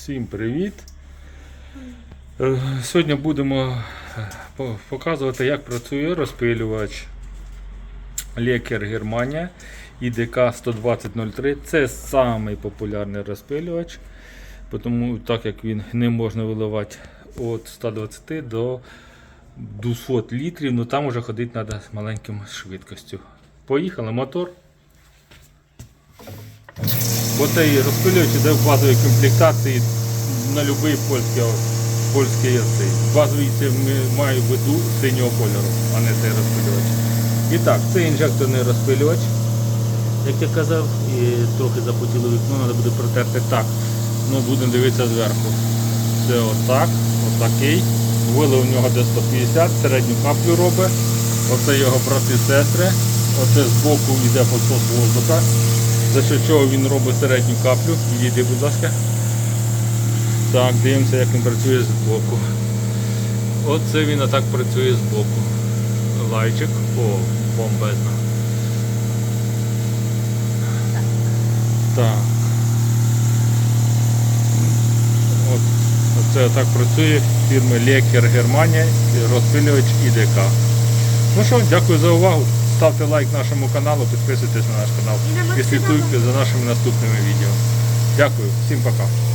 Всім привіт! Е, Сьогодні будемо е, показувати, як працює розпилювач Лекер Германія ІДК 12003. Це самий популярний розпилювач, тому так як він не можна виливати від 120 до 200 літрів, ну там вже ходити треба з маленьким швидкістю. Поїхали, мотор. Бо цей розпилювач іде в базовій комплектації на будь-який польський, польський цей. Базовий це маю в виду синього кольору, а не цей розпилювач. І так, це інжекторний розпилювач, як я казав, і трохи запотіло вікно, треба буде протерти так. Ну, будемо дивитися зверху. Це отак, отакий. Вилив у нього де 150, середню каплю робить. Оце його брати сестри. Оце збоку йде посос воздуха. За що чого він робить середню каплю. Відійди, будь ласка. Так, дивимося, як він працює з боку. Оце він отак працює з боку. Лайчик. О, бомбезно. Так. От, оце так працює фірми Лекер Германія, розпилювач ІДК. Ну що, дякую за увагу. Ставте лайк нашому каналу, підписуйтесь на наш канал І слідкуйте за нашими наступними відео. Дякую, всім пока.